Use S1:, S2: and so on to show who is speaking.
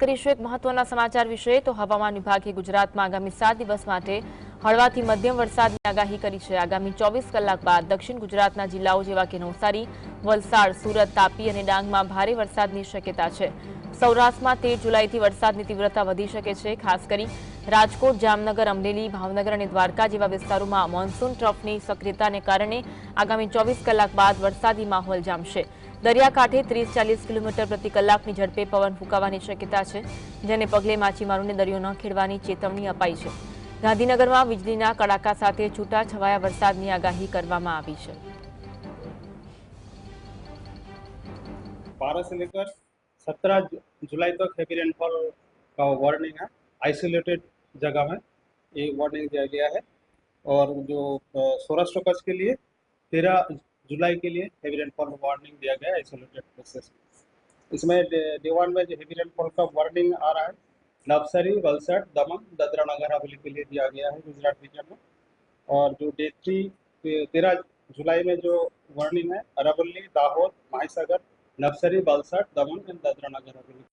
S1: કરીશું એક મહત્વના સમાચાર વિશે. તો હવામાન વિભાગે ગુજરાતમાં આગામી સાત દિવસ માટે હળવાથી મધ્યમ વરસાદની આગાહી કરી છે. આગામી ચોવીસ કલાક બાદ દક્ષિણ ગુજરાતના જિલ્લાઓ જેવા કે નવસારી વલસાડ, સુરત, તાપી અને ડાંગમાં ભારે વરસાદની શક્યતા છે. સૌરાષ્ટ્રમાં તેર જુલાઈથી વરસાદની તીવ્રતા વધી શકે છે, ખાસ કરી રાજકોટ, જામનગર, અમરેલી, ભાવનગર અને દ્વારકા જેવા વિસ્તારોમાં મોન્સૂન ટ્રફની સક્રિયતાને કારણે આગામી ચોવીસ કલાક બાદ વરસાદી માહોલ જામશે. દરિયાકાંઠે ત્રીસ ચાલીસ કિલોમીટર પ્રતિ કલાકની ઝડપે પવન ફૂંકાવાની શક્યતા છે, જેને પગલે માછીમારોને દરિયો ન ખેડવાની ચેતવણી અપાઈ છે. ગાંધીનગરમાં વીજળીના કડાકા સાથે છૂટાછવાયા વરસાદની આગાહી કરવામાં આવી છે.
S2: बारह से लेकर सत्रह जुलाई तक हैवी रेनफॉल का वार्निंग है। आइसोलेटेड जगह में ये वार्निंग दिया गया है। और जो सौराष्ट्र कच्छ के लिए तेरह जुलाई के लिए हैवी रेनफॉल वार्निंग दिया गया है आइसोलेटेड प्लेसेस इसमें डे वन में जो हैवी रेनफॉल का वार्निंग आ रहा है नवसरी वलसाड, दमन, दादरा नगर हवेली के लिए दिया गया है गुजरात रीजन में। और जो डे थ्री तेरह जुलाई में जो वार्निंग है अरावली दाहोद माहीसागर नवसरी बालसाट, दमन एंड दादरा नगर हवेली